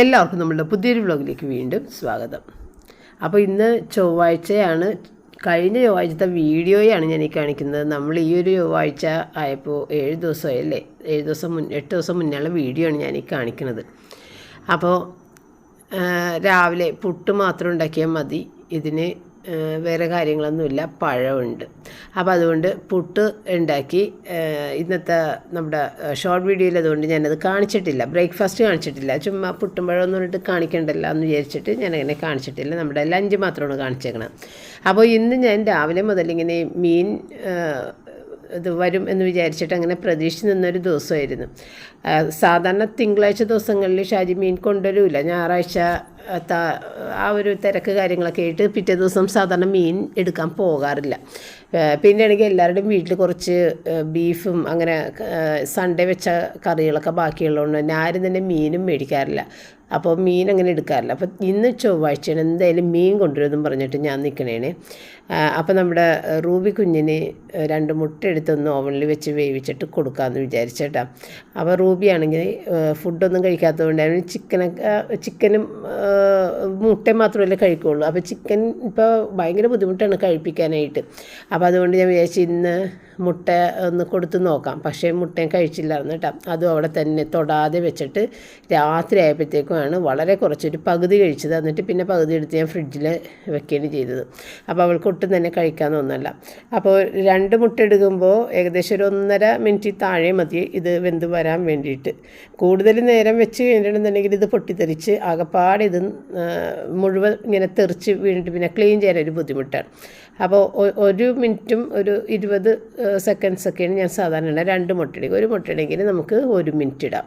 എല്ലാവർക്കും നമ്മളുടെ പുതിയൊരു വ്ലോഗിലേക്ക് വീണ്ടും സ്വാഗതം. അപ്പോൾ ഇന്ന് ചൊവ്വാഴ്ചയാണ് കഴിഞ്ഞ ചൊവ്വാഴ്ചത്തെ വീഡിയോയാണ് ഞാൻ ഈ കാണിക്കുന്നത്. നമ്മൾ ഈ ഒരു ചൊവ്വാഴ്ച ആയപ്പോൾ ഏഴ് ദിവസമായല്ലേ? ഏഴ് ദിവസം മുൻ എട്ട് ദിവസം മുന്നേയുള്ള വീഡിയോ ആണ് ഞാൻ ഈ കാണിക്കുന്നത്. അപ്പോൾ രാവിലെ പുട്ട് മാത്രം ഉണ്ടാക്കിയാൽ മതി. ഇതിന് വേറെ കാര്യങ്ങളൊന്നുമില്ല പഴമുണ്ട്. അപ്പോൾ അതുകൊണ്ട് പുട്ട് ഉണ്ടാക്കി ഇന്നത്തെ നമ്മുടെ ഷോർട്ട് വീഡിയോയിൽ അതുകൊണ്ട് ഞാനത് കാണിച്ചിട്ടില്ല. ബ്രേക്ക്ഫാസ്റ്റ് കാണിച്ചിട്ടില്ല. ചുമ്മാ പുട്ടും പഴം എന്ന് പറഞ്ഞിട്ട് കാണിക്കണ്ടല്ലോ എന്ന് വിചാരിച്ചിട്ട് ഞാനങ്ങനെ കാണിച്ചിട്ടില്ല. നമ്മുടെ ലഞ്ച് മാത്രമാണ് കാണിച്ചേക്കണം അപ്പോൾ ഇന്ന് ഞാൻ രാവിലെ മുതൽ ഇങ്ങനെ മീൻ ഇത് വരും എന്ന് വിചാരിച്ചിട്ട് അങ്ങനെ പ്രതീക്ഷിച്ച് നിന്നൊരു ദിവസമായിരുന്നു. സാധാരണ തിങ്കളാഴ്ച ദിവസങ്ങളിൽ ഷാജി മീൻ കൊണ്ടുവരില്ല ഞായറാഴ്ച ആ, ഒരു തിരക്ക് കാര്യങ്ങളൊക്കെ ആയിട്ട് പിറ്റേ ദിവസം സാധാരണ മീൻ എടുക്കാൻ പോകാറില്ല. പിന്നെ ആണെങ്കിൽ എല്ലാവരുടെയും വീട്ടിൽ കുറച്ച് ബീഫും അങ്ങനെ സൺഡേ വെച്ച കറികളൊക്കെ ബാക്കിയുള്ളതുകൊണ്ട് തന്നെ ആരും തന്നെ മീനും മേടിക്കാറില്ല. അപ്പോൾ മീൻ അങ്ങനെ എടുക്കാറില്ല. അപ്പോൾ ഇന്ന് ചൊവ്വാഴ്ചയാണ് എന്തായാലും മീൻ കൊണ്ടുവരുമെന്നും പറഞ്ഞിട്ട് ഞാൻ നിൽക്കണേണ്. അപ്പോൾ നമ്മുടെ റൂബി കുഞ്ഞിന് രണ്ട് മുട്ട എടുത്തൊന്ന് ഓവനിൽ വെച്ച് വേവിച്ചിട്ട് കൊടുക്കാമെന്ന് വിചാരിച്ചേട്ടാ. അപ്പോൾ റൂബി ആണെങ്കിൽ ഫുഡൊന്നും കഴിക്കാത്തതുകൊണ്ട് അവന് ചിക്കനൊക്കെ ചിക്കനും മുട്ടയും മാത്രമല്ലേ കഴിക്കുള്ളൂ. അപ്പോൾ ചിക്കൻ ഇപ്പോൾ ഭയങ്കര ബുദ്ധിമുട്ടാണ് കഴിപ്പിക്കാനായിട്ട്. അപ്പോൾ അതുകൊണ്ട് ഞാൻ വിചാരിച്ചു ഇന്ന് മുട്ട ഒന്ന് കൊടുത്ത് നോക്കാം. പക്ഷേ മുട്ടയും കഴിച്ചില്ലായിരുന്നു കേട്ടോ. അതും അവിടെ തന്നെ തൊടാതെ വെച്ചിട്ട് രാത്രി ആയപ്പോഴത്തേക്കുമാണ് വളരെ കുറച്ചൊരു പകുതി കഴിച്ചത്. എന്നിട്ട് പിന്നെ പകുതി എടുത്ത് ഞാൻ ഫ്രിഡ്ജിൽ വെക്കുകയാണ് ചെയ്തത്. അപ്പോൾ അവൾക്ക് ഒട്ടും തന്നെ കഴിക്കാമെന്നൊന്നല്ല അപ്പോൾ രണ്ട് മുട്ട എടുക്കുമ്പോൾ ഏകദേശം ഒരു ഒന്നര മിനിറ്റ് താഴെ മതി ഇത് വെന്ത് വരാൻ വേണ്ടിയിട്ട്. കൂടുതൽ നേരം വെച്ച് കഴിഞ്ഞിട്ടുണ്ടെന്നുണ്ടെങ്കിൽ ഇത് പൊട്ടിത്തെറിച്ച് ആകപ്പാടെ ഇത് മുഴുവൻ ഇങ്ങനെ തെറിച്ച് വീണിട്ട് പിന്നെ ക്ലീൻ ചെയ്യാൻ ഒരു ബുദ്ധിമുട്ടാണ്. അപ്പോൾ ഒരു മിനിറ്റും ഒരു ഇരുപത് സെക്കൻഡ്സൊക്കെയാണ് ഞാൻ സാധാരണ. രണ്ട് മുട്ടയിടുക ഒരു മുട്ടയിടെങ്കിൽ നമുക്ക് ഒരു മിനിറ്റ് ഇടാം.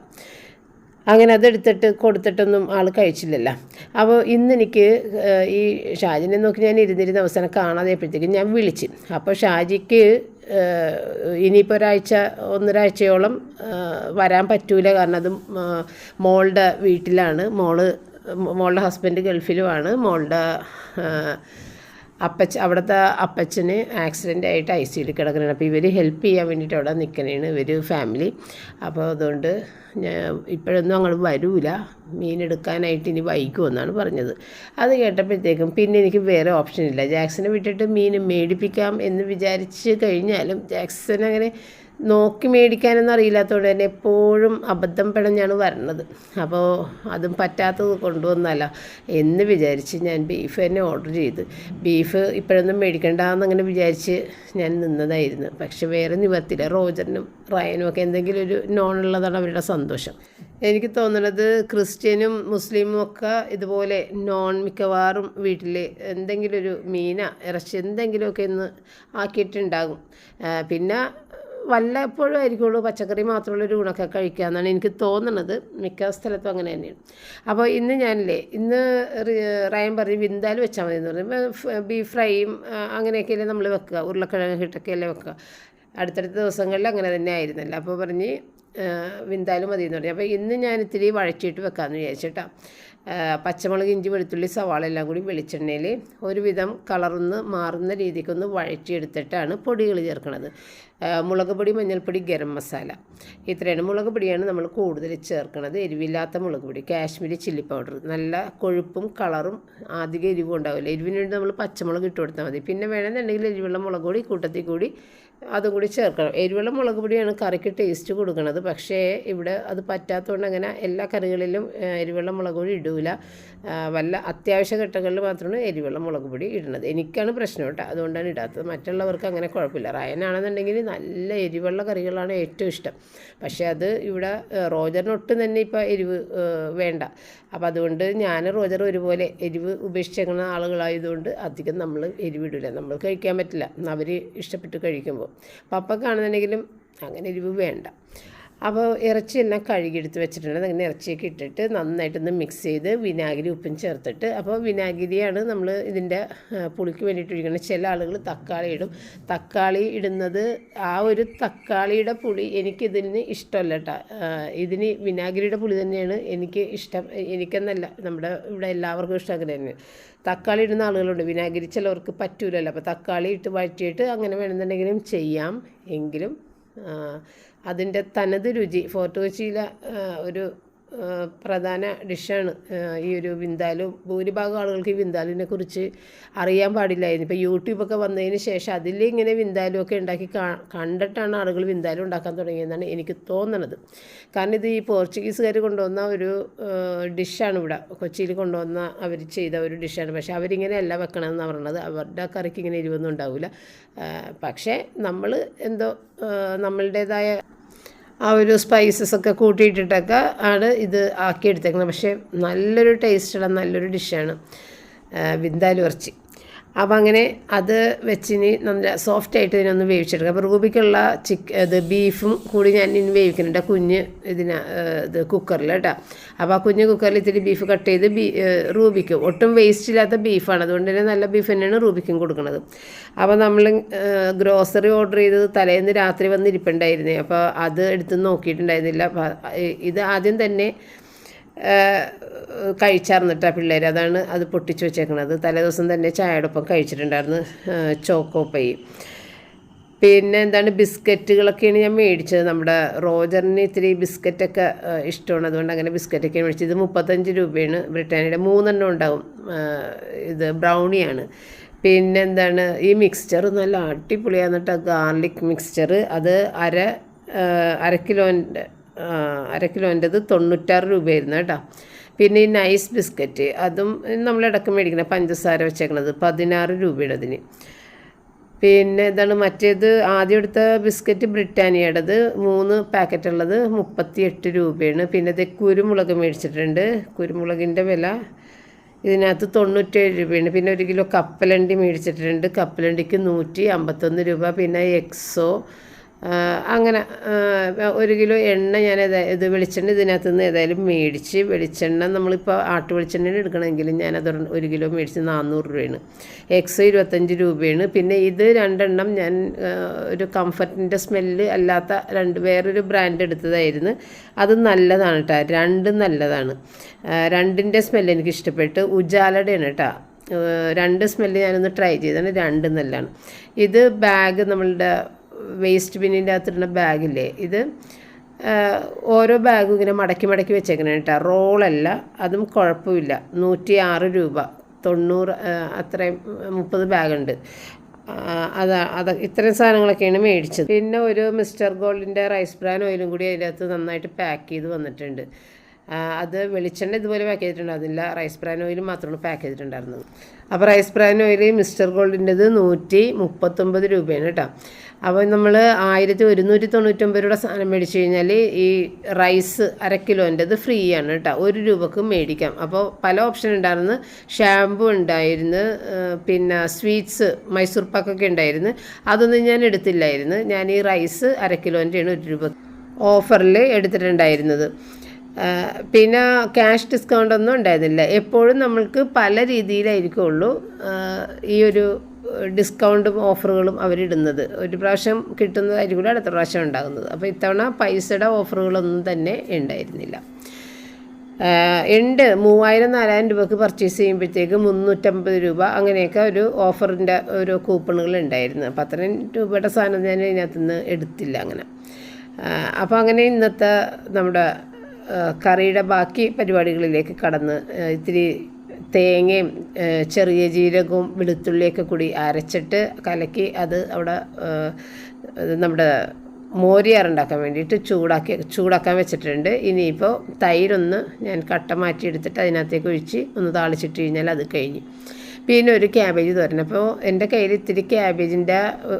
അങ്ങനെ അതെടുത്തിട്ട് കൊടുത്തിട്ടൊന്നും ആൾ കഴിച്ചില്ലല്ലോ. അപ്പോൾ ഇന്ന് എനിക്ക് ഈ ഷാജിനെ നോക്കി ഞാൻ ഇരുന്നിരുന്ന അവസാനം കാണാതെയപ്പോഴത്തേക്കും ഞാൻ വിളിച്ച്. അപ്പോൾ ഷാജിക്ക് ഇനിയിപ്പോൾ ഒരാഴ്ച ഒന്നൊരാഴ്ചയോളം വരാൻ പറ്റൂല. കാരണം അത് മോളുടെ വീട്ടിലാണ്. മോൾ മോളുടെ ഹസ്ബൻഡ് ഗൾഫിലുമാണ്. മോളുടെ അപ്പച്ച അവിടുത്തെ അപ്പച്ചന് ആക്സിഡന്റ് ആയിട്ട് ഐ സിയിൽ കിടക്കുന്നതാണ് അപ്പോൾ ഇവർ ഹെൽപ്പ് ചെയ്യാൻ വേണ്ടിയിട്ട് അവിടെ നിൽക്കണേണ് ഇവർ ഫാമിലി അപ്പോൾ അതുകൊണ്ട് ഞാൻ ഇപ്പോഴൊന്നും അങ്ങോട്ട് വരൂല. മീൻ എടുക്കാനായിട്ട് ഇനി വൈകുമെന്നാണ് പറഞ്ഞത്. അത് കേട്ടപ്പോഴത്തേക്കും പിന്നെ എനിക്ക് വേറെ ഓപ്ഷൻ ഇല്ല. ജാക്സനെ വിട്ടിട്ട് മീൻ മേടിപ്പിക്കാം എന്ന് വിചാരിച്ച് കഴിഞ്ഞാലും ജാക്സൻ അങ്ങനെ നോക്കി മേടിക്കാനൊന്നും അറിയില്ലാത്തതുകൊണ്ട് തന്നെ എപ്പോഴും അബദ്ധം പിഴഞ്ഞാണ് വരണത്. അപ്പോൾ അതും പറ്റാത്തത് കൊണ്ടുവന്നല്ല. എന്ന് വിചാരിച്ച് ഞാൻ ബീഫ് തന്നെ ഓർഡർ ചെയ്ത്. ബീഫ് ഇപ്പോഴൊന്നും മേടിക്കണ്ടെന്ന് അങ്ങനെ വിചാരിച്ച് ഞാൻ നിന്നതായിരുന്നു. പക്ഷെ വേറെ നിവർത്തില്ല റോജറിനും റയനും ഒക്കെ എന്തെങ്കിലും ഒരു നോൺ ഉള്ളതാണ് അവരുടെ സന്തോഷം. എനിക്ക് തോന്നുന്നത് ക്രിസ്ത്യനും മുസ്ലിമും ഒക്കെ ഇതുപോലെ നോൺ മിക്കവാറും വീട്ടിൽ എന്തെങ്കിലും ഒരു മീന ഇറച്ചി എന്തെങ്കിലുമൊക്കെ ഒന്ന് ആക്കിയിട്ടുണ്ടാകും. പിന്നെ വല്ലപ്പോഴും ആയിരിക്കുള്ളൂ പച്ചക്കറി മാത്രമുള്ള ഒരു ഊണൊക്കെ കഴിക്കുക എന്നാണ് എനിക്ക് തോന്നുന്നത് മിക്ക സ്ഥലത്തും അങ്ങനെ തന്നെയാണ്. അപ്പോൾ ഇന്ന് ഞാനില്ലേ ഇന്ന് റയം പറഞ്ഞ് വിന്താൽ വെച്ചാൽ മതി എന്ന് പറയും ബീഫ് ഫ്രൈയും അങ്ങനെയൊക്കെയല്ലേ നമ്മൾ വെക്കുക. ഉരുളക്കിഴങ്ങ് ഇട്ടൊക്കെയല്ലേ വെക്കുക. അടുത്തടുത്ത ദിവസങ്ങളിൽ അങ്ങനെ തന്നെ ആയിരുന്നല്ലോ. അപ്പോൾ പറഞ്ഞ് വിന്താലും മതി എന്ന് പറഞ്ഞു. അപ്പോൾ ഇന്ന് ഞാൻ ഇത്തിരി വഴച്ചിട്ട് വെക്കാമെന്ന് വിചാരിച്ചിട്ടാ. പച്ചമുളക് ഇഞ്ചി വെളുത്തുള്ളി സവാള എല്ലാം കൂടി വെളിച്ചെണ്ണയിൽ ഒരുവിധം കളർന്ന് മാറുന്ന രീതിക്കൊന്ന് വഴറ്റിയെടുത്തിട്ടാണ് പൊടികൾ ചേർക്കുന്നത് മുളക് പൊടി മഞ്ഞൾപ്പൊടി ഗരം മസാല. ഇത്രയാണ് മുളക് പൊടിയാണ് നമ്മൾ കൂടുതൽ ചേർക്കുന്നത് എരിവില്ലാത്ത മുളക് പൊടി കാശ്മീരി ചില്ലി പൗഡർ. നല്ല കൊഴുപ്പും കളറും അധികം എരിവും ഉണ്ടാവില്ല? എരിവിന് വേണ്ടി നമ്മൾ പച്ചമുളക് ഇട്ട് കൊടുത്താൽ മതി. പിന്നെ വേണമെന്നുണ്ടെങ്കിൽ എരിവുള്ള മുളക് പൊടി കൂട്ടത്തിൽ കൂടി അതും കൂടി ചേർക്കണം. എരിവുള്ള മുളക് പൊടിയാണ് കറിക്ക് ടേസ്റ്റ് കൊടുക്കുന്നത് പക്ഷേ ഇവിടെ അത് പറ്റാത്തതുകൊണ്ട് അങ്ങനെ എല്ലാ കറികളിലും എരിവെള്ളം മുളക് പൊടി ഇടൂല. വല്ല അത്യാവശ്യ ഘട്ടങ്ങളിൽ മാത്രമാണ് എരിവുള്ള മുളക് പൊടി ഇടുന്നത്. എനിക്കാണ് പ്രശ്നം കേട്ടോ. അതുകൊണ്ടാണ് ഇടാത്തത്. മറ്റുള്ളവർക്ക് അങ്ങനെ കുഴപ്പമില്ല. റയനാണെന്നുണ്ടെങ്കിൽ നല്ല എരിവുള്ള കറികളാണ് ഏറ്റവും ഇഷ്ടം. പക്ഷേ അത് ഇവിടെ റോജറിന് തന്നെ ഇപ്പോൾ എരിവ് വേണ്ട. അപ്പോൾ അതുകൊണ്ട് ഞാൻ റോജർ ഒരുപോലെ എരിവ് ഉപേക്ഷിച്ചേക്കുന്ന ആളുകളായതുകൊണ്ട് അധികം നമ്മൾ എരിവിടില്ല നമ്മൾ കഴിക്കാൻ പറ്റില്ല. അവർ ഇഷ്ടപ്പെട്ട് കഴിക്കുമ്പോൾ പപ്പക്കാണെന്നുണ്ടെങ്കിലും അങ്ങനെ എരിവ് വേണ്ട. അപ്പോൾ ഇറച്ചി ഇറച്ചിയെല്ലാം കഴുകിയെടുത്ത് വെച്ചിട്ടുണ്ട്. അങ്ങനെ ഇറച്ചിയൊക്കെ ഇട്ടിട്ട് നന്നായിട്ടൊന്ന് മിക്സ് ചെയ്ത് വിനാഗിരി ഉപ്പും ചേർത്തിട്ട്. അപ്പോൾ വിനാഗിരിയാണ് നമ്മൾ ഇതിന്റെ പുളിക്ക് വേണ്ടിയിട്ട് ഒഴിക്കുന്നത് ചില ആളുകൾ തക്കാളി ഇടും. തക്കാളി ഇടുന്നത് ആ ഒരു തക്കാളിയുടെ പുളി എനിക്കിതിന് ഇഷ്ടമല്ല കേട്ടോ. ഇതിന് വിനാഗിരിയുടെ പുളി തന്നെയാണ് എനിക്ക് ഇഷ്ടം. എനിക്കെന്നല്ല നമ്മുടെ ഇവിടെ എല്ലാവർക്കും ഇഷ്ടം അങ്ങനെ തന്നെ. തക്കാളി ഇടുന്ന ആളുകളുണ്ട്. വിനാഗിരി ചിലവർക്ക് പറ്റൂലല്ലോ. അപ്പോൾ തക്കാളി ഇട്ട് വഴറ്റിയിട്ട് അങ്ങനെ വേണമെന്നുണ്ടെങ്കിലും ചെയ്യാം. എങ്കിലും അതിന്റെ തനത് രുചി ഫോർട്ട് കൊച്ചിയിലെ ഒരു പ്രധാന ഡിഷാണ്. ഈ ഒരു വിന്താലു ഭൂരിഭാഗം ആളുകൾക്ക് ഈ വിന്താലുവിനെ കുറിച്ച് അറിയാൻ പാടില്ലായിരുന്നു. ഇപ്പോൾ യൂട്യൂബൊക്കെ വന്നതിന് ശേഷം അതിൽ ഇങ്ങനെ വിന്താലുവൊക്കെ ഉണ്ടാക്കി കണ്ടിട്ടാണ് ആളുകൾ വിന്താലു ഉണ്ടാക്കാൻ തുടങ്ങിയതെന്നാണ് എനിക്ക് തോന്നുന്നത് കാരണം ഇത് ഈ പോർച്ചുഗീസുകാർ കൊണ്ടുവന്ന ഒരു ഡിഷാണ് ഇവിടെ. കൊച്ചിയിൽ കൊണ്ടുവന്ന അവർ ചെയ്ത ഒരു ഡിഷാണ്. പക്ഷേ അവരിങ്ങനെയല്ല വെക്കണമെന്നാണ് പറയുന്നത് അവരുടെ കറിക്ക് ഇങ്ങനെ എരിവൊന്നും ഉണ്ടാവില്ല പക്ഷേ നമ്മൾ എന്തോ നമ്മളുടേതായ ആ ഒരു സ്പൈസസ് ഒക്കെ കൂട്ടിയിട്ടിട്ടൊക്കെ ആണ് ഇത് ആക്കിയെടുത്തേക്കുന്നത്. പക്ഷേ നല്ലൊരു ടേസ്റ്റുള്ള നല്ലൊരു ഡിഷാണ് വിന്താലു ഇറച്ചി. അപ്പം അങ്ങനെ അത് വെച്ചിനി നല്ല സോഫ്റ്റ് ആയിട്ട് ഇതിനൊന്ന് വേവിച്ചെടുക്കുക അപ്പോൾ റൂബിക്കുള്ള ചിക്ക് ഇത് ബീഫും കൂടി ഞാൻ ഇനി വേവിക്കുന്നുണ്ട്. കുഞ്ഞ് ഇതിന ഇത് കുക്കറിൽ കേട്ടോ. അപ്പോൾ ആ കുഞ്ഞ് കുക്കറിൽ ഇത്തിരി ബീഫ് കട്ട് ചെയ്ത് ബീ റൂബിക്ക്. ഒട്ടും വേസ്റ്റ് ഇല്ലാത്ത ബീഫാണ്. അതുകൊണ്ട് തന്നെ നല്ല ബീഫ് തന്നെയാണ് റൂബിക്കും കൊടുക്കുന്നത്. അപ്പോൾ നമ്മൾ ഗ്രോസറി ഓർഡർ ചെയ്തത് തലേന്ന് രാത്രി വന്നിരിപ്പുണ്ടായിരുന്നേ. അപ്പോൾ അത് എടുത്ത് നോക്കിയിട്ടുണ്ടായിരുന്നില്ല. ഇത് ആദ്യം തന്നെ കഴിച്ചാർന്നിട്ടാ പിള്ളേർ അതാണ് അത് പൊട്ടിച്ച് വെച്ചേക്കണത്. തലേദിവസം തന്നെ ചായയോടൊപ്പം കഴിച്ചിട്ടുണ്ടായിരുന്നു ചോക്കോ പൈ. പിന്നെ എന്താണ് ബിസ്ക്കറ്റുകളൊക്കെയാണ് ഞാൻ മേടിച്ചത്. നമ്മുടെ റോജറിന് ഇത്തിരി ബിസ്ക്കറ്റൊക്കെ ഇഷ്ടമാണ്. അതുകൊണ്ട് അങ്ങനെ ബിസ്ക്കറ്റൊക്കെ മേടിച്ചത്. ഇത് മുപ്പത്തഞ്ച് രൂപയാണ്. ബ്രിട്ടാനിയുടെ മൂന്നെണ്ണം ഉണ്ടാവും. ഇത് ബ്രൗണിയാണ്. പിന്നെ എന്താണ് ഈ മിക്സ്ചർ നല്ല അടിപൊളിയാണ് കേട്ടോ ഗാർലിക് മിക്സ്ചർ അത് അര അര കിലോന്റെ അര കിലോന്റെത് തൊണ്ണൂറ്റാറ് രൂപയായിരുന്നു കേട്ടോ. പിന്നെ ഈ നൈസ് ബിസ്ക്കറ്റ് അതും നമ്മൾ ഇടയ്ക്ക് മേടിക്കുന്ന പഞ്ചസാര വെച്ചേക്കണത് പതിനാറ് രൂപയുടെ അതിന്. പിന്നെ ഇതാണ് മറ്റേത് ആദ്യം എടുത്ത ബിസ്ക്കറ്റ് ബ്രിട്ടാനിയയുടേത് മൂന്ന് പാക്കറ്റ് ഉള്ളത് മുപ്പത്തി എട്ട് രൂപയാണ്. പിന്നെ ഇത് കുരുമുളക് മേടിച്ചിട്ടുണ്ട്. കുരുമുളകിന്റെ വില ഇതിനകത്ത് തൊണ്ണൂറ്റേഴ് രൂപയാണ്. പിന്നെ ഒരു കിലോ കപ്പലണ്ടി മേടിച്ചിട്ടുണ്ട്. കപ്പലണ്ടിക്ക് നൂറ്റി അമ്പത്തൊന്ന് രൂപ. പിന്നെ എക്സോ അങ്ങനെ ഒരു കിലോ എണ്ണ ഞാൻ ഇത് വെളിച്ചെണ്ണ ഇതിനകത്ത് നിന്ന് ഏതായാലും മേടിച്ച് വെളിച്ചെണ്ണ നമ്മളിപ്പോൾ ആട്ടു വെളിച്ചെണ്ണ എടുക്കണമെങ്കിൽ ഞാനത് ഒരു- കിലോ മേടിച്ച് നാനൂറ് രൂപയാണ്. എക്സ് ഇരുപത്തഞ്ച് രൂപയാണ്. പിന്നെ ഇത് രണ്ടെണ്ണം ഞാൻ ഒരു കംഫർട്ടിന്റെ സ്മെല്ല് അല്ലാത്ത രണ്ട് വേറൊരു ബ്രാൻഡ് എടുത്തതായിരുന്നു. അത് നല്ലതാണ് കേട്ടോ രണ്ടും നല്ലതാണ്. രണ്ടിന്റെ സ്മെല്ല് എനിക്ക് ഇഷ്ടപ്പെട്ട്. ഉജാലയുടെയാണ് കേട്ടോ രണ്ട് സ്മെല്ല് ഞാനൊന്ന് ട്രൈ ചെയ്താണ് രണ്ടും നല്ലതാണ്. ഇത് ബാഗ് നമ്മളുടെ വേസ്റ്റ് ബിന്നിന്റെ അകത്തിടുന്ന ബാഗില്ലേ ഇത് ഓരോ ബാഗും ഇങ്ങനെ മടക്കി മടക്കി വെച്ചേക്കണം കേട്ടോ റോളല്ല അതും കുഴപ്പമില്ല. നൂറ്റി ആറ് രൂപ. തൊണ്ണൂറ് അത്രയും മുപ്പത് ബാഗുണ്ട്. അതാ അത് ഇത്രയും സാധനങ്ങളൊക്കെയാണ് മേടിച്ചത്. പിന്നെ ഒരു മിസ്റ്റർ ഗോൾഡിന്റെ റൈസ് ബ്രാൻ ഓയിലും കൂടി അതിന്റെ അകത്ത് നന്നായിട്ട് പാക്ക് ചെയ്ത് വന്നിട്ടുണ്ട്. അത് വെളിച്ചെണ്ണ ഇതുപോലെ പാക്ക് അതില്ല റൈസ് ബ്രാൻ ഓയിൽ മാത്രമാണ് പാക്ക് ചെയ്തിട്ടുണ്ടായിരുന്നത്. അപ്പോൾ റൈസ് ബ്രാൻ ഓയിൽ മിസ്റ്റർ ഗോൾഡിന്റെത് നൂറ്റി മുപ്പത്തൊമ്പത് രൂപയാണ് കേട്ടോ അപ്പോൾ നമ്മൾ ആയിരത്തി ഒരുന്നൂറ്റി തൊണ്ണൂറ്റൊമ്പത് രൂപയുടെ സാധനം മേടിച്ച് കഴിഞ്ഞാൽ ഈ റൈസ് അര കിലോന്റെത് ഫ്രീ ആണ് കേട്ടോ. ഒരു രൂപക്ക് മേടിക്കാം. അപ്പോൾ പല ഓപ്ഷൻ ഉണ്ടായിരുന്നു. ഷാമ്പു ഉണ്ടായിരുന്നു പിന്നെ സ്വീറ്റ്സ് മൈസൂർ പാക്കൊക്കെ ഉണ്ടായിരുന്നു. അതൊന്നും ഞാൻ എടുത്തില്ലായിരുന്നു. ഞാൻ ഈ റൈസ് അര കിലോന്റെയാണ് ഒരു രൂപ ഓഫറിൽ എടുത്തിട്ടുണ്ടായിരുന്നത്. പിന്നെ ക്യാഷ് ഡിസ്കൗണ്ട് ഒന്നും ഉണ്ടായിരുന്നില്ല. എപ്പോഴും നമ്മൾക്ക് പല രീതിയിലായിരിക്കുള്ളൂ. ഈ ഒരു ഡിസ്കൗണ്ടും ഓഫറുകളും അവരിടുന്നത്. ഒരു പ്രാവശ്യം കിട്ടുന്നതായിരിക്കും അടുത്ത പ്രാവശ്യം ഉണ്ടാകുന്നത്. അപ്പോൾ ഇത്തവണ പൈസയുടെ ഓഫറുകളൊന്നും തന്നെ ഉണ്ടായിരുന്നില്ല. ഉണ്ട് മൂവായിരം നാലായിരം രൂപക്ക് പർച്ചേസ് ചെയ്യുമ്പോഴത്തേക്ക് മുന്നൂറ്റമ്പത് രൂപ അങ്ങനെയൊക്കെ ഒരു ഓഫറിന്റെ ഒരു കൂപ്പണുകൾ ഉണ്ടായിരുന്നു. അപ്പോൾ അത്രയും രൂപയുടെ സാധനം ഞാൻ ഇതിനകത്തുനിന്ന് എടുത്തില്ല അങ്ങനെ. അപ്പോൾ അങ്ങനെ ഇന്നത്തെ നമ്മുടെ കറിയുടെ ബാക്കി പരിപാടികളിലേക്ക് കടന്ന് ഇത്തിരി തേങ്ങയും ചെറിയ ജീരകവും വെളുത്തുള്ളിയൊക്കെ കൂടി അരച്ചിട്ട് കലക്കി അത് അവിടെ നമ്മുടെ മോരിയാറുണ്ടാക്കാൻ വേണ്ടിയിട്ട് ചൂടാക്കി ചൂടാക്കാൻ വെച്ചിട്ടുണ്ട്. ഇനിയിപ്പോൾ തൈരൊന്ന് ഞാൻ കട്ട മാറ്റി എടുത്തിട്ട് അതിനകത്തേക്ക് ഒഴിച്ച് ഒന്ന് താളിച്ചിട്ട് കഴിഞ്ഞാൽ അത് കഴിഞ്ഞു. പിന്നെ ഒരു ക്യാബേജ് തോരൻ. അപ്പോൾ എന്റെ കയ്യിൽ ഇത്തിരി ക്യാബേജിന്റെ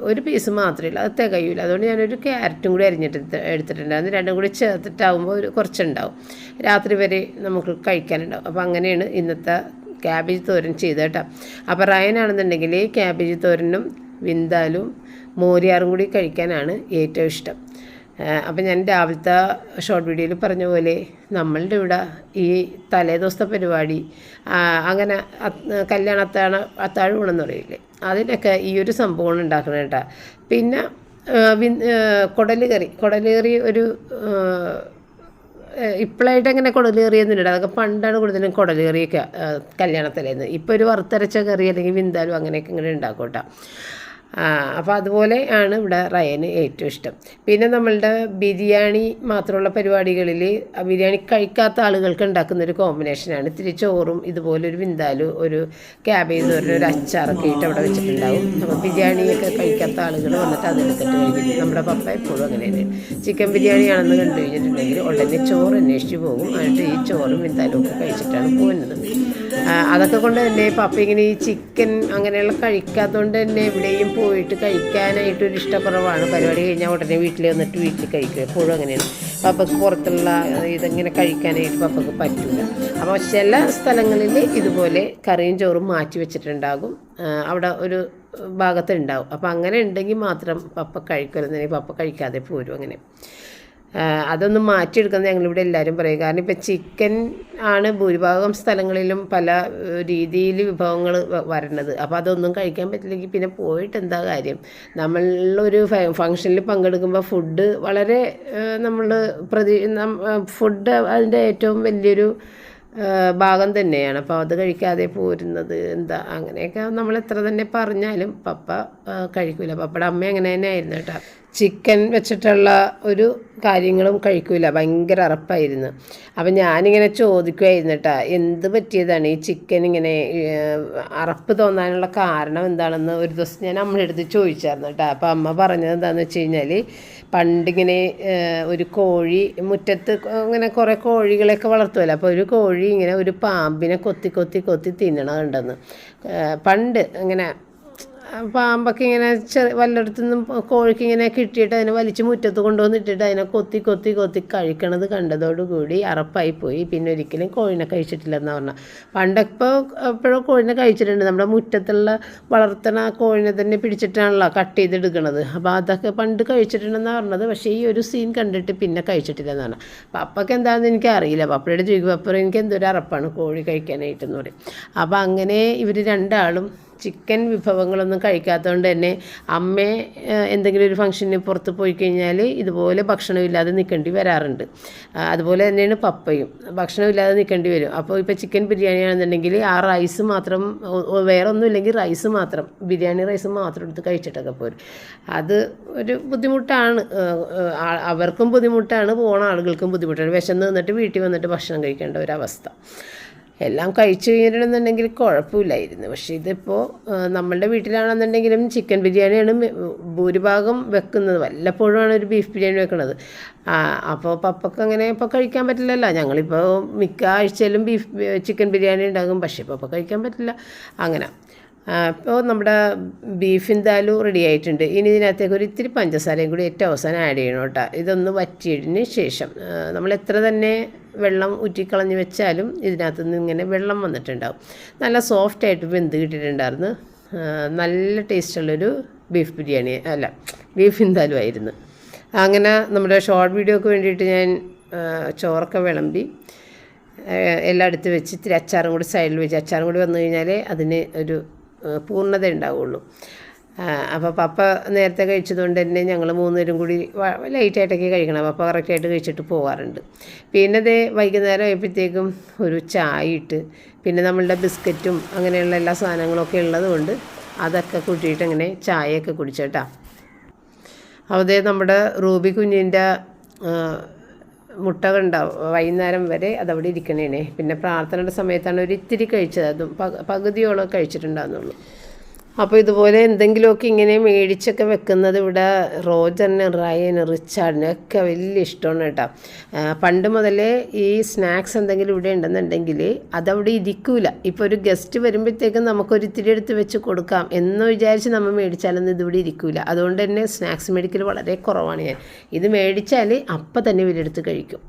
ഒരു പീസ് മാത്രമേ ഉള്ളൂ. അത് തികയില്ല അതുകൊണ്ട് ഞാനൊരു ക്യാരറ്റും കൂടി അരിഞ്ഞിട്ട് എടുത്ത് എടുത്തിട്ടുണ്ടായിരുന്നു രണ്ടും കൂടി ചേർത്തിട്ടാകുമ്പോൾ ഒരു കുറച്ചുണ്ടാവും. രാത്രി വരെ നമുക്ക് കഴിക്കാനുണ്ടാവും. അപ്പോൾ അങ്ങനെയാണ് ഇന്നത്തെ ക്യാബേജ് തോരൻ ചെയ്തത് കേട്ടോ. അപ്പോൾ റയനാണെന്നുണ്ടെങ്കിൽ ക്യാബേജ് തോരനും വിന്താലും മോരിയാറും കൂടി കഴിക്കാനാണ് ഏറ്റവും ഇഷ്ടം. അപ്പം ഞാൻ രാവിലത്തെ ഷോർട്ട് വീഡിയോയിൽ പറഞ്ഞ പോലെ നമ്മളുടെ ഇവിടെ ഈ തലേദിവസത്തെ പരിപാടി അങ്ങനെ കല്യാണത്താണ് കല്യാണ അത്താഴ അത്താഴ പറയില്ലേ? അതിനൊക്കെ ഈ ഒരു സംഭവമാണ് ഉണ്ടാക്കുന്നത് കേട്ടോ. പിന്നെ കുടൽ കറി. കുടൽ കറി ഒരു ഇപ്പോഴായിട്ട് അങ്ങനെ കുടൽ കറിയൊന്നുമില്ല അതൊക്കെ പണ്ടാണ് കൂടുതലും കുടൽ കറിയൊക്കെ കല്യാണത്തിലായിരുന്നു ഇപ്പോൾ ഒരു വറുത്തരച്ച കറി അല്ലെങ്കിൽ വിന്താലും അങ്ങനെയൊക്കെ ഇങ്ങനെ ഉണ്ടാക്കും കേട്ടോ. അപ്പോൾ അതുപോലെ ആണ് ഇവിടെ റയന് ഏറ്റവും ഇഷ്ടം. പിന്നെ നമ്മളുടെ ബിരിയാണി മാത്രമുള്ള പരിപാടികളിൽ ബിരിയാണി കഴിക്കാത്ത ആളുകൾക്ക് ഉണ്ടാക്കുന്ന ഒരു കോമ്പിനേഷനാണ് ഇത്തിരി ചോറും ഇതുപോലെ ഒരു വിന്താലു ഒരു ക്യാബേജ് പറഞ്ഞ ഒരു അച്ചാറൊക്കെ ഇട്ട് അവിടെ വെച്ചിട്ടുണ്ടാവും. അപ്പോൾ ബിരിയാണിയൊക്കെ കഴിക്കാത്ത ആളുകൾ വന്നിട്ട് അതെടുത്തിട്ട് കഴിക്കും. നമ്മുടെ പപ്പ എപ്പോഴും അങ്ങനെയാണ് ചിക്കൻ ബിരിയാണിയാണെന്ന് കണ്ടു കഴിഞ്ഞിട്ടുണ്ടെങ്കിൽ ഉടനെ ചോറ് അന്വേഷിച്ച് പോകും. എന്നിട്ട് ഈ ചോറും വിന്താലും ഒക്കെ കഴിച്ചിട്ടാണ് പോകുന്നത്. അതൊക്കെ കൊണ്ട് തന്നെ പപ്പ ഇങ്ങനെ ഈ ചിക്കൻ അങ്ങനെയുള്ള കഴിക്കാത്തതുകൊണ്ട് തന്നെ എവിടെയും പോയിട്ട് കഴിക്കാനായിട്ട് ഒരു ഇഷ്ടക്കുറവാണ്. പരിപാടി കഴിഞ്ഞാൽ ഉടനെ വീട്ടിൽ വന്നിട്ട് വീട്ടിൽ കഴിക്കുക എപ്പോഴും അങ്ങനെയാണ്. പപ്പക്ക് പുറത്തുള്ള ഇതെങ്ങനെ കഴിക്കാനായിട്ട് പപ്പക്ക് പറ്റില്ല അപ്പോൾ ചില സ്ഥലങ്ങളിൽ ഇതുപോലെ കറിയും ചോറും മാറ്റി വെച്ചിട്ടുണ്ടാകും. അവിടെ ഒരു ഭാഗത്തുണ്ടാവും. അപ്പോൾ അങ്ങനെ ഉണ്ടെങ്കിൽ മാത്രം പപ്പ കഴിക്കരുതെങ്കിൽ പപ്പ കഴിക്കാതെ പോരും. അങ്ങനെ. അതൊന്ന് മാറ്റിയെടുക്കുന്നത് ഞങ്ങളിവിടെ എല്ലാവരും പറയും. കാരണം ഇപ്പം ചിക്കൻ ആണ് ഭൂരിഭാഗം സ്ഥലങ്ങളിലും പല രീതിയിൽ വിഭവങ്ങൾ വരണത് അപ്പോൾ അതൊന്നും കഴിക്കാൻ പറ്റില്ലെങ്കിൽ പിന്നെ പോയിട്ട് എന്താ കാര്യം? നമ്മളൊരു ഫങ്ഷനിൽ പങ്കെടുക്കുമ്പോൾ ഫുഡ് വളരെ നമ്മൾ പ്രതി ഫുഡ് അതിന്റെ ഏറ്റവും വലിയൊരു ഭാഗം തന്നെയാണ്. അപ്പോൾ അത് കഴിക്കാതെ പോരുന്നത് എന്താ അങ്ങനെയൊക്കെ നമ്മൾ എത്ര തന്നെ പറഞ്ഞാലും പപ്പ കഴിക്കില്ല കഴിക്കൂല. പപ്പയുടെ അമ്മ അങ്ങനെ തന്നെ ആയിരുന്നു കേട്ടോ. ചിക്കൻ വെച്ചിട്ടുള്ള ഒരു കാര്യങ്ങളും കഴിക്കൂല. ഭയങ്കര അറപ്പായിരുന്നു. അപ്പം ഞാനിങ്ങനെ ചോദിക്കുമായിരുന്നു കേട്ടോ എന്ത് പറ്റിയതാണ് ഈ ചിക്കൻ ഇങ്ങനെ അറപ്പ് തോന്നാനുള്ള കാരണം എന്താണെന്ന് ഒരു ദിവസം ഞാൻ അമ്മയെടുത്ത് ചോദിച്ചായിരുന്നു കേട്ടോ അപ്പം അമ്മ പറഞ്ഞത് എന്താണെന്ന് വെച്ച് കഴിഞ്ഞാൽ പണ്ടിങ്ങനെ ഒരു കോഴി മുറ്റത്ത് ഇങ്ങനെ കുറേ കോഴികളെയൊക്കെ വളർത്തുമല്ലോ അപ്പോൾ ഒരു കോഴി ഇങ്ങനെ ഒരു പാമ്പിനെ കൊത്തി കൊത്തി കൊത്തി തിന്നണ കണ്ടെന്ന് ഏഹ്, പണ്ട് ഇങ്ങനെ പാമ്പൊക്കെ ഇങ്ങനെ ചെറിയ വല്ലയിടത്തുനിന്നും കോഴിക്ക് ഇങ്ങനെ കിട്ടിയിട്ട് അതിനെ വലിച്ച് മുറ്റത്ത് കൊണ്ടുവന്നിട്ടിട്ട് അതിനെ കൊത്തി കൊത്തി കൊത്തി കഴിക്കണത് കണ്ടതോടുകൂടി അറപ്പായി പോയി. പിന്നെ ഒരിക്കലും കോഴിനെ കഴിച്ചിട്ടില്ലെന്ന് പറഞ്ഞാൽ പണ്ടപ്പോൾ എപ്പോഴും കോഴിനെ കഴിച്ചിട്ടുണ്ട്. നമ്മുടെ മുറ്റത്തുള്ള വളർത്തണ കോഴിനെ തന്നെ പിടിച്ചിട്ടാണല്ലോ കട്ട് ചെയ്തെടുക്കണത്. അപ്പോൾ അതൊക്കെ പണ്ട് കഴിച്ചിട്ടുണ്ടെന്നാണ് പറഞ്ഞത്. പക്ഷേ ഈ ഒരു സീൻ കണ്ടിട്ട് പിന്നെ കഴിച്ചിട്ടില്ലെന്ന് പറഞ്ഞാൽ പപ്പയ്ക്ക് എന്താണെന്ന് എനിക്ക് അറിയില്ല. പപ്പയുടെ ചോദിക്കും പപ്പ എനിക്ക് എന്തൊരു അറപ്പാണ് കോഴി കഴിക്കാനായിട്ടെന്ന് പറയും. അപ്പോൾ അങ്ങനെ ഇവർ രണ്ടാളും ചിക്കൻ വിഭവങ്ങളൊന്നും കഴിക്കാത്തതുകൊണ്ട് തന്നെ അമ്മ എന്തെങ്കിലും ഒരു ഫംഗ്ഷന് പുറത്ത് പോയി കഴിഞ്ഞാൽ ഇതുപോലെ ഭക്ഷണമില്ലാതെ നിൽക്കേണ്ടി വരാറുണ്ട്. അതുപോലെ തന്നെയാണ് പപ്പയും. ഭക്ഷണമില്ലാതെ നിൽക്കേണ്ടി വരും. അപ്പോൾ ഇപ്പോൾ ചിക്കൻ ബിരിയാണി ആണെന്നുണ്ടെങ്കിൽ ആ റൈസ് മാത്രം വേറെ ഒന്നുമില്ലെങ്കിൽ റൈസ് മാത്രം ബിരിയാണി റൈസ് മാത്രം എടുത്ത് കഴിച്ചിട്ടൊക്കെ പോരും. അത് ഒരു ബുദ്ധിമുട്ടാണ്. അവർക്കും ബുദ്ധിമുട്ടാണ് പോണ ആളുകൾക്കും ബുദ്ധിമുട്ടാണ്. വിശന്ന് നിന്നിട്ട് വീട്ടിൽ വന്നിട്ട് ഭക്ഷണം കഴിക്കേണ്ട ഒരവസ്ഥ എല്ലാം കഴിച്ചു കഴിഞ്ഞിട്ടുണ്ടെന്നുണ്ടെങ്കിൽ കുഴപ്പമില്ലായിരുന്നു. പക്ഷേ ഇതിപ്പോൾ നമ്മളുടെ വീട്ടിലാണെന്നുണ്ടെങ്കിലും ചിക്കൻ ബിരിയാണിയാണ് ഭൂരിഭാഗം വെക്കുന്നത്. വല്ലപ്പോഴുമാണ് ഒരു ബീഫ് ബിരിയാണി വെക്കുന്നത്. അപ്പോൾ പപ്പക്ക് അങ്ങനെ ഇപ്പോൾ കഴിക്കാൻ പറ്റില്ലല്ലോ. ഞങ്ങളിപ്പോൾ മിക്ക ആഴ്ചയിലും ബീഫ് ചിക്കൻ ബിരിയാണി ഉണ്ടാകും. പക്ഷേ ഇപ്പോൾ കഴിക്കാൻ പറ്റില്ല. അങ്ങനെ. അപ്പോൾ നമ്മുടെ ബീഫ് എന്തായാലും റെഡി ആയിട്ടുണ്ട്. ഇനി ഇതിനകത്തേക്ക് ഒരു ഇത്തിരി പഞ്ചസാരയും കൂടി ഏറ്റവും അവസാനം ആഡ് ചെയ്യണം കേട്ടോ. ഇതൊന്ന് വറ്റിയതിന് ശേഷം നമ്മൾ എത്ര തന്നെ വെള്ളം ഊറ്റിക്കളഞ്ഞ് വെച്ചാലും ഇതിനകത്ത് നിന്ന് ഇങ്ങനെ വെള്ളം വന്നിട്ടുണ്ടാവും. നല്ല സോഫ്റ്റായിട്ട് വെന്ത് കിട്ടിയിട്ടുണ്ടായിരുന്നു. നല്ല ടേസ്റ്റുള്ളൊരു ബീഫ് ബിരിയാണി അല്ല ബീഫ് എന്തായാലും ആയിരുന്നു. അങ്ങനെ നമ്മുടെ ഷോർട്ട് വീഡിയോക്ക് വേണ്ടിയിട്ട് ഞാൻ ചോറൊക്കെ വിളമ്പി എല്ലാം എടുത്ത് വെച്ച് ഇത്തിരി അച്ചാറും കൂടി സൈഡിൽ വെച്ച് അച്ചാറും കൂടി വന്നു കഴിഞ്ഞാൽ അതിന് ഒരു പൂർണത ഉണ്ടാവുള്ളൂ. അപ്പോൾ പപ്പ നേരത്തെ കഴിച്ചതുകൊണ്ട് തന്നെ ഞങ്ങൾ മൂന്നുപേരും കൂടി ലൈറ്റായിട്ടൊക്കെ കഴിക്കണം. പപ്പ കറക്റ്റായിട്ട് കഴിച്ചിട്ട് പോകാറുണ്ട് പിന്നെ ദേ വൈകുന്നേരം ആയപ്പോഴത്തേക്കും ഒരു ചായ ഇട്ട് പിന്നെ നമ്മളുടെ ബിസ്ക്കറ്റും അങ്ങനെയുള്ള എല്ലാ സാധനങ്ങളൊക്കെ ഉള്ളത് കൊണ്ട് അതൊക്കെ കൂട്ടിയിട്ട് അങ്ങനെ ചായയൊക്കെ കുടിച്ചേട്ടാ. അതേ നമ്മുടെ റൂബി കുഞ്ഞിന്റെ മുട്ട ഉണ്ടാവും വൈകുന്നേരം വരെ അതവിടെ ഇരിക്കണേനെ. പിന്നെ പ്രാർത്ഥനയുടെ സമയത്താണ് ഒരു ഇത്തിരി കഴിച്ചത്. അതും പക- പകുതിയോളം കഴിച്ചിട്ടുണ്ടാകുന്നുള്ളൂ അപ്പോൾ ഇതുപോലെ എന്തെങ്കിലുമൊക്കെ ഇങ്ങനെ മേടിച്ചൊക്കെ വെക്കുന്നത് ഇവിടെ റോജറിന് റയന് റിച്ചാർഡിന് ഒക്കെ വലിയ ഇഷ്ടമാണ് കേട്ടോ. പണ്ട് മുതലേ ഈ സ്നാക്സ് എന്തെങ്കിലും ഇവിടെ ഉണ്ടെന്നുണ്ടെങ്കിൽ അതവിടെ ഇരിക്കൂല. ഇപ്പോൾ ഒരു ഗസ്റ്റ് വരുമ്പോഴത്തേക്കും നമുക്കൊരു ഇത്തിരി എടുത്ത് വെച്ച് കൊടുക്കാം എന്ന് വിചാരിച്ച് നമ്മൾ മേടിച്ചാലൊന്നും ഇതിവിടെ ഇരിക്കൂല. അതുകൊണ്ട് തന്നെ സ്നാക്സ് മേടിക്കൽ വളരെ കുറവാണ് ഞാൻ. ഇത് മേടിച്ചാൽ അപ്പം തന്നെ ഇവരെടുത്ത് കഴിക്കും.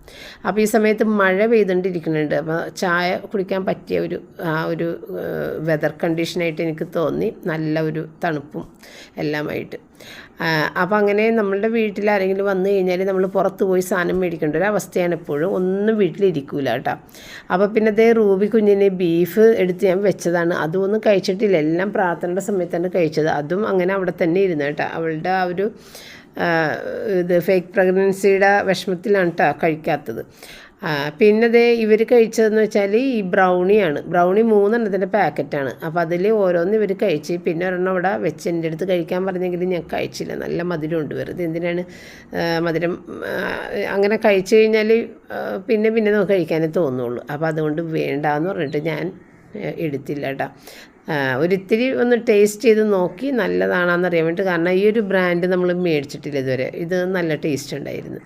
അപ്പോൾ ഈ സമയത്ത് മഴ പെയ്തുകൊണ്ടിരിക്കുന്നുണ്ട്. അപ്പോൾ ചായ കുടിക്കാൻ പറ്റിയ ഒരു ആ ഒരു വെതർ കണ്ടീഷനായിട്ട് എനിക്ക് തോന്നി. നല്ല ഒരു തണുപ്പും എല്ലാമായിട്ട്. അപ്പോൾ അങ്ങനെ നമ്മളുടെ വീട്ടിൽ ആരെങ്കിലും വന്നു കഴിഞ്ഞാൽ നമ്മൾ പുറത്ത് പോയി സാധനം മേടിക്കേണ്ട ഒരു അവസ്ഥയാണ് എപ്പോഴും ഒന്നും വീട്ടിലിരിക്കൂല കേട്ടോ. അപ്പോൾ പിന്നെ അതേ റൂബി കുഞ്ഞിനെ ബീഫ് എടുത്ത് ഞാൻ വെച്ചതാണ്. അതും ഒന്നും കഴിച്ചിട്ടില്ല. എല്ലാം പ്രാർത്ഥനയുടെ സമയത്താണ് കഴിച്ചത്. അതും അങ്ങനെ അവിടെ തന്നെ ഇരുന്നു കേട്ടോ. അവളുടെ ആ ഒരു ഇത് ഫേക്ക് പ്രഗ്നൻസിയുടെ വിഷമത്തിലാണ് കേട്ടോ കഴിക്കാത്തത്. പിന്നെ ദേ ഇവർ കഴിച്ചതെന്ന് വെച്ചാൽ ഈ ബ്രൗണിയാണ്. ബ്രൗണി മൂന്നെണ്ണത്തിന്റെ പാക്കറ്റാണ്. അപ്പോൾ അതിൽ ഓരോന്ന് ഇവർ കഴിച്ച് പിന്നെ ഒരെണ്ണം അവിടെ വെച്ച് എന്റെ അടുത്ത് കഴിക്കാൻ പറഞ്ഞെങ്കിലും ഞാൻ കഴിച്ചില്ല. നല്ല മധുരമുണ്ട്. വെറുതെ എന്തിനാണ് മധുരം അങ്ങനെ കഴിച്ചു കഴിഞ്ഞാൽ പിന്നെ പിന്നെ നമുക്ക് കഴിക്കാനേ തോന്നുള്ളൂ. അപ്പോൾ അതുകൊണ്ട് വേണ്ടാന്ന് പറഞ്ഞിട്ട് ഞാൻ എടുത്തില്ല കേട്ടോ. ഒരിത്തിരി ഒന്ന് ടേസ്റ്റ് ചെയ്ത് നോക്കി നല്ലതാണെന്ന് അറിയാൻ വേണ്ടി കാരണം ഈ ഒരു ബ്രാൻഡ് നമ്മൾ മേടിച്ചിട്ടില്ല ഇതുവരെ. ഇത് നല്ല ടേസ്റ്റ് ഉണ്ടായിരുന്നു.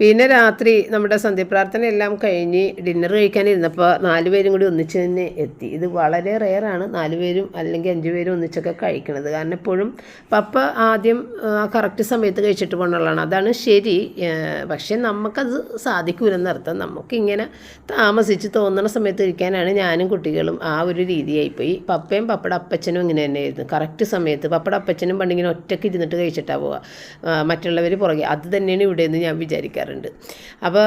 പിന്നെ രാത്രി നമ്മുടെ സന്ധ്യപ്രാർത്ഥന എല്ലാം കഴിഞ്ഞ് ഡിന്നർ കഴിക്കാനിരുന്നപ്പോൾ നാല് പേരും കൂടി ഒന്നിച്ച് തന്നെ എത്തി. ഇത് വളരെ റെയറാണ്. നാല് പേരും അല്ലെങ്കിൽ അഞ്ച് പേരും ഒന്നിച്ചൊക്കെ കഴിക്കണത്. കാരണം എപ്പോഴും പപ്പ ആദ്യം കറക്റ്റ് സമയത്ത് കഴിച്ചിട്ട് പോകണുള്ളതാണ് അതാണ് ശരി. പക്ഷേ നമുക്കത് സാധിക്കൂലെന്നർത്ഥം നമുക്കിങ്ങനെ താമസിച്ച് തോന്നുന്ന സമയത്ത് ഇരിക്കാനാണ് ഞാനും കുട്ടികളും ആ ഒരു രീതിയായിപ്പോയി പപ്പയും പപ്പയുടെ അപ്പച്ചനും ഇങ്ങനെ തന്നെയായിരുന്നു. കറക്റ്റ് സമയത്ത് പപ്പയുടെ അപ്പച്ചനും പണ്ടിങ്ങനെ ഒറ്റയ്ക്ക് ഇരുന്നിട്ട് കഴിച്ചിട്ടാണ് പോവുക മറ്റുള്ളവർ പുറകെ. അത് തന്നെയാണ് ഇവിടെ നിന്ന് ഞാൻ വിചാരിക്കാറുണ്ട് അപ്പോൾ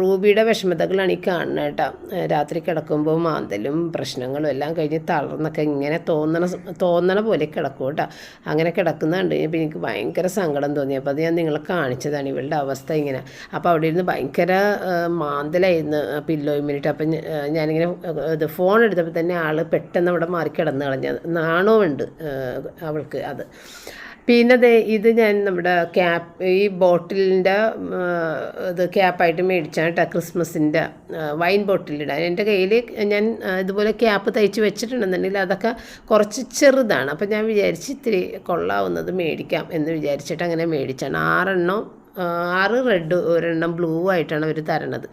റൂബിയുടെ വിഷമതകളാണ് ഈ കാണുന്നത് കേട്ടോ. രാത്രി കിടക്കുമ്പോൾ മാന്തലും പ്രശ്നങ്ങളും എല്ലാം കഴിഞ്ഞ് തളർന്നൊക്കെ ഇങ്ങനെ തോന്നണ തോന്നണ പോലെ കിടക്കും കേട്ടോ. അങ്ങനെ കിടക്കുന്ന കണ്ട് കഴിഞ്ഞപ്പോൾ എനിക്ക് ഭയങ്കര സങ്കടം തോന്നി. അപ്പോൾ അത് ഞാൻ നിങ്ങളെ കാണിച്ചതാണ് ഇവളുടെ അവസ്ഥ ഇങ്ങനെ. അപ്പോൾ അവിടെ ഇരുന്ന് ഭയങ്കര മാന്തലായിരുന്നു പില്ലോയും മിനിറ്റ് അപ്പം ഞാനിങ്ങനെ ഇത് ഫോൺ എടുത്തപ്പോൾ തന്നെ ആൾ പെട്ടെന്ന് അവിടെ മാറി കിടന്ന് കളഞ്ഞത് നാണവുമുണ്ട് അവൾക്ക് അത്. പിന്നെ ഇത് ഞാൻ നമ്മുടെ ക്യാപ്പ് ഈ ബോട്ടിലിന്റെ ഇത് ക്യാപ്പായിട്ട് മേടിച്ചാണ് കേട്ടോ ക്രിസ്മസിന്റെ വൈൻ ബോട്ടിലിടാൻ. എന്റെ കയ്യിൽ ഞാൻ ഇതുപോലെ ക്യാപ്പ് തയ്ച്ച് വെച്ചിട്ടുണ്ടെന്നുണ്ടെങ്കിൽ അതൊക്കെ കുറച്ച് ചെറുതാണ്. അപ്പം ഞാൻ വിചാരിച്ച് ഇത്തിരി കൊള്ളാവുന്നത് മേടിക്കാം എന്ന് വിചാരിച്ചിട്ട് അങ്ങനെ മേടിച്ചാണ്. ആറെണ്ണം ആറ് റെഡ് ഒരെണ്ണം ബ്ലൂ ആയിട്ടാണ് അവർ തരണത്.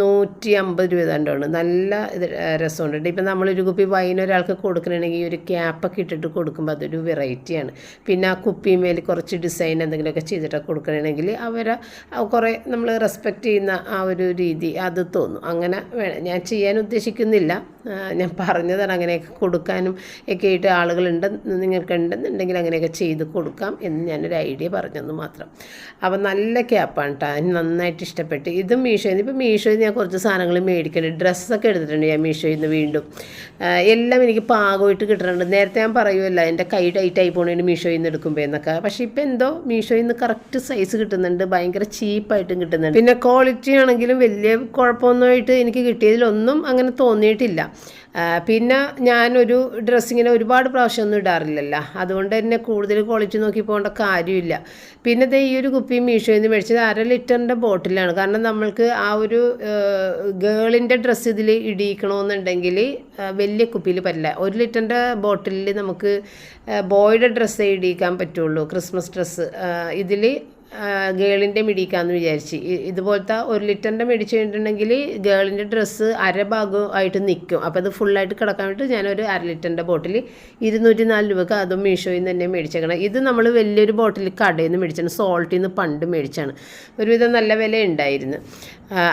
നൂറ്റി അമ്പത് രൂപ തണ്ടാണ് നല്ല ഇത് രസമുണ്ട് ഇപ്പം നമ്മളൊരു കുപ്പി വൈൻ ഒരാൾക്ക് കൊടുക്കണമെങ്കിൽ ഒരു ക്യാപ്പൊക്കെ ഇട്ടിട്ട് കൊടുക്കുമ്പോൾ അതൊരു വെറൈറ്റിയാണ് പിന്നെ ആ കുപ്പിമേൽ കുറച്ച് ഡിസൈൻ എന്തെങ്കിലുമൊക്കെ ചെയ്തിട്ട് കൊടുക്കണമെങ്കിൽ അവരെ കുറേ നമ്മൾ റെസ്പെക്റ്റ് ചെയ്യുന്ന ആ ഒരു രീതി അത് തോന്നും. അങ്ങനെ വേണം. ഞാൻ ചെയ്യാൻ ഉദ്ദേശിക്കുന്നില്ല. ഞാൻ പറഞ്ഞതാണ് അങ്ങനെയൊക്കെ കൊടുക്കാനും ഒക്കെ ആയിട്ട് ആളുകളുണ്ട് നിങ്ങൾക്ക് ഉണ്ടെന്നുണ്ടെങ്കിൽ അങ്ങനെയൊക്കെ ചെയ്ത് കൊടുക്കാം എന്ന് ഞാനൊരു ഐഡിയ പറഞ്ഞെന്ന് മാത്രം. അപ്പം നല്ല ക്യാപ്പാണ് കേട്ടോ എനിക്ക് നന്നായിട്ട് ഇഷ്ടപ്പെട്ട്. ഇതും മീഷോയിൽ നിന്ന് ഇപ്പോൾ മീഷോയിൽ ഞാൻ കുറച്ച് സാധനങ്ങൾ മേടിക്കുന്നുണ്ട് ഡ്രസ്സൊക്കെ എടുത്തിട്ടുണ്ട് ഞാൻ മീഷോയിൽ നിന്ന് വീണ്ടും എല്ലാം എനിക്ക് പാകമായിട്ട് കിട്ടുന്നുണ്ട് നേരത്തെ ഞാൻ പറയുമല്ല എന്റെ കൈ ടൈറ്റായി പോകണേന് മീഷോയിൽ നിന്ന് എടുക്കുമ്പോൾ എന്നൊക്കെ. പക്ഷേ ഇപ്പോൾ എന്തോ മീഷോയിൽ നിന്ന് കറക്റ്റ് സൈസ് കിട്ടുന്നുണ്ട്. ഭയങ്കര ചീപ്പായിട്ടും കിട്ടുന്നുണ്ട്. പിന്നെ ക്വാളിറ്റി ആണെങ്കിലും വലിയ കുഴപ്പമൊന്നുമായിട്ട് എനിക്ക് കിട്ടിയതിലൊന്നും അങ്ങനെ തോന്നിയിട്ടില്ല. പിന്നെ ഞാനൊരു ഡ്രസ്സിങ്ങിനെ ഒരുപാട് പ്രാവശ്യം ഒന്നും ഇടാറില്ലല്ലോ. അതുകൊണ്ട് തന്നെ കൂടുതൽ ക്വാളിറ്റി നോക്കി പോകേണ്ട കാര്യമില്ല. പിന്നെ ദേ ഈ ഒരു കുപ്പി മീഷോയിൽ നിന്ന് മേടിച്ചത് അര ലിറ്ററിന്റെ ബോട്ടിലാണ്. കാരണം നമ്മൾക്ക് ആ ഒരു ഗേളിന്റെ ഡ്രസ്സ് ഇതിൽ ഇടിയിക്കണമെന്നുണ്ടെങ്കിൽ വലിയ കുപ്പിയിൽ പറ്റില്ല. ഒരു ലിറ്ററിന്റെ ബോട്ടിലിൽ നമുക്ക് ബോയുടെ ഡ്രസ്സേ ഇടിയിക്കാൻ പറ്റുള്ളൂ. ക്രിസ്മസ് ഡ്രസ്സ് ഇതിൽ ഗേളിന്റെ മിടിക്കാന്ന് വിചാരിച്ച്. ഇതുപോലത്തെ ഒരു ലിറ്ററിന്റെ മേടിച്ച് കഴിഞ്ഞിട്ടുണ്ടെങ്കിൽ ഗേളിന്റെ ഡ്രസ്സ് അരഭാഗമായിട്ട് നിൽക്കും അപ്പോൾ അത് ഫുള്ളായിട്ട് കിടക്കാൻ വേണ്ടിയിട്ട് ഞാനൊരു അര ലിറ്ററിന്റെ ബോട്ടിൽ ഇരുന്നൂറ്റി നാല് രൂപക്ക് അതും മീഷോയിൽ നിന്ന് തന്നെ മേടിച്ചേക്കണം. ഇത് നമ്മൾ വലിയൊരു ബോട്ടിൽ കടയിൽ നിന്ന് മേടിച്ചാണ്. സോൾട്ടിൽ നിന്ന് പണ്ട് മേടിച്ചാണ്. ഒരുവിധം നല്ല വില ഉണ്ടായിരുന്നു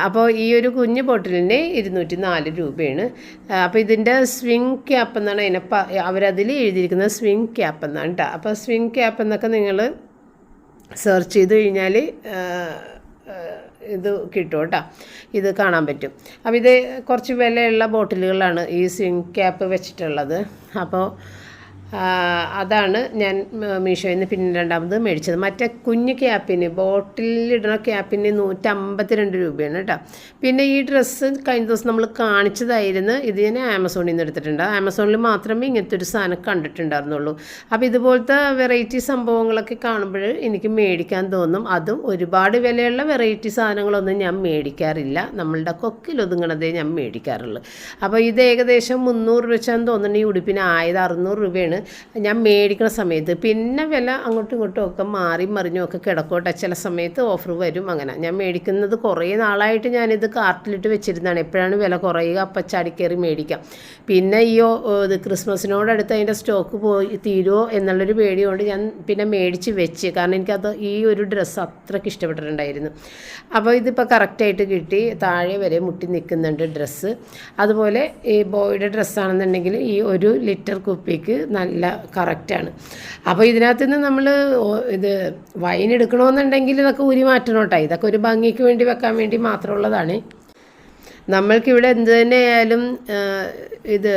അപ്പോൾ ഈ ഒരു കുഞ്ഞു ബോട്ടിലിന് ഇരുന്നൂറ്റി നാല് രൂപയാണ്. അപ്പോൾ ഇതിന്റെ സ്വിംഗ് ക്യാപ്പ് എന്നാണ് അതിനെ അവരതിൽ എഴുതിയിരിക്കുന്നത് സ്വിംഗ് ക്യാപ്പ് എന്നാണ് കേട്ടോ അപ്പോൾ സ്വിംഗ് ക്യാപ്പ് എന്നൊക്കെ നിങ്ങൾ സെർച്ച് ചെയ്ത് കഴിഞ്ഞാൽ ഇത് കിട്ടും കേട്ടോ. ഇത് കാണാൻ പറ്റും. അപ്പോൾ ഇത് കുറച്ച് വിലയുള്ള ബോട്ടിലുകളാണ് ഈ സ്വിങ് ക്യാപ്പ് വെച്ചിട്ടുള്ളത്. അപ്പോൾ അതാണ് ഞാൻ മീഷോയിൽ നിന്ന് പിന്നെ രണ്ടാമത് മേടിച്ചത്. മറ്റേ കുഞ്ഞു ക്യാപ്പിന് ബോട്ടിലിടുന്ന ക്യാപ്പിന് നൂറ്റമ്പത്തി രണ്ട് രൂപയാണ് കേട്ടോ. പിന്നെ ഈ ഡ്രസ്സ് കഴിഞ്ഞ ദിവസം നമ്മൾ കാണിച്ചതായിരുന്നു. ഇത് ഞാൻ ആമസോണിൽ നിന്ന് എടുത്തിട്ടുണ്ട്. ആമസോണിൽ മാത്രമേ ഇങ്ങനത്തെ ഒരു സാധനം കണ്ടിട്ടുണ്ടായിരുന്നുള്ളൂ. അപ്പോൾ ഇതുപോലത്തെ വെറൈറ്റി സംഭവങ്ങളൊക്കെ കാണുമ്പോൾ എനിക്ക് മേടിക്കാൻ തോന്നും. അതും ഒരുപാട് വിലയുള്ള വെറൈറ്റി സാധനങ്ങളൊന്നും ഞാൻ മേടിക്കാറില്ല. നമ്മളുടെ കൊക്കിലൊതുങ്ങണതേ ഞാൻ മേടിക്കാറുള്ളൂ. അപ്പോൾ ഇത് ഏകദേശം മുന്നൂറ് രൂപ വെച്ചാന്ന് തോന്നുന്നുണ്ട് ഈ ഉടുപ്പിന് ആയത് അറുന്നൂറ് രൂപയാണ്. ഞാൻ മേടിക്കുന്ന സമയത്ത് പിന്നെ വില അങ്ങോട്ടും ഇങ്ങോട്ടും ഒക്കെ മാറി മറിഞ്ഞും ഒക്കെ കിടക്കോട്ടെ. ചില സമയത്ത് ഓഫർ വരും അങ്ങനെ. ഞാൻ മേടിക്കുന്നത് കുറേ നാളായിട്ട് ഞാനിത് കാർട്ടിലിട്ട് വെച്ചിരുന്നതാണ്. എപ്പോഴാണ് വില കുറയുക? അപ്പം ചാടിക്കയറി മേടിക്കാം. പിന്നെ ഈ ഇത് ക്രിസ്മസിനോടടുത്ത് അതിന്റെ സ്റ്റോക്ക് പോയി തീരുമോ എന്നുള്ളൊരു പേടി കൊണ്ട് ഞാൻ പിന്നെ മേടിച്ച് വെച്ച്. കാരണം എനിക്കത് ഈ ഒരു ഡ്രസ്സ് അത്രയ്ക്ക് ഇഷ്ടപ്പെട്ടിട്ടുണ്ടായിരുന്നു. അപ്പോൾ ഇതിപ്പോൾ കറക്റ്റായിട്ട് കിട്ടി. താഴെ വരെ മുട്ടി നിൽക്കുന്നുണ്ട് ഡ്രസ്സ് അതുപോലെ ഈ ബോയുടെ ഡ്രസ്സാണെന്നുണ്ടെങ്കിൽ ഈ ഒരു ലിറ്റർ കുപ്പിക്ക് നല്ല കറക്റ്റാണ് അപ്പോൾ ഇതിനകത്ത് നിന്ന് നമ്മൾ ഇത് വൈൻ എടുക്കണമെന്നുണ്ടെങ്കിൽ ഇതൊക്കെ ഊരി മാറ്റണം കേട്ടോ. ഇതൊക്കെ ഒരു ഭംഗിക്ക് വേണ്ടി വെക്കാൻ വേണ്ടി മാത്രമുള്ളതാണ്. നമ്മൾക്കിവിടെ എന്ത് തന്നെയായാലും ഇത്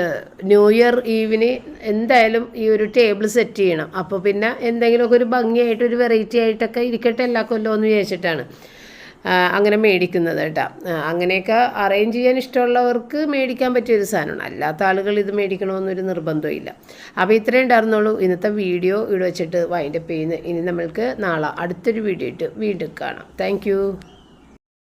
ന്യൂ ഇയർ ഈവിന് എന്തായാലും ഈ ഒരു ടേബിൾ സെറ്റ് ചെയ്യണം. അപ്പോൾ പിന്നെ എന്തെങ്കിലുമൊക്കെ ഒരു ഭംഗിയായിട്ട് ഒരു വെറൈറ്റി ആയിട്ടൊക്കെ ഇരിക്കട്ടെ എല്ലാ കൊല്ലമെന്ന് വിചാരിച്ചിട്ടാണ്. അങ്ങനെ മേടിക്കുന്നത് കേട്ടോ. അങ്ങനെയൊക്കെ അറേഞ്ച് ചെയ്യാൻ ഇഷ്ടമുള്ളവർക്ക് മേടിക്കാൻ പറ്റിയൊരു സാധനമാണ്. അല്ലാത്ത ആളുകൾ ഇത് മേടിക്കണമെന്നൊരു നിർബന്ധമില്ല അപ്പോൾ ഇത്രയും ഉണ്ടായിരുന്നുള്ളൂ. ഇന്നത്തെ വീഡിയോ ഇവിടെ വെച്ചിട്ട് വൈൻഡപ്പ് ചെയ്യുന്നത് ഇനി നമ്മൾക്ക് നാളെ അടുത്തൊരു വീഡിയോ ഇട്ട് വീണ്ടും കാണാം. താങ്ക്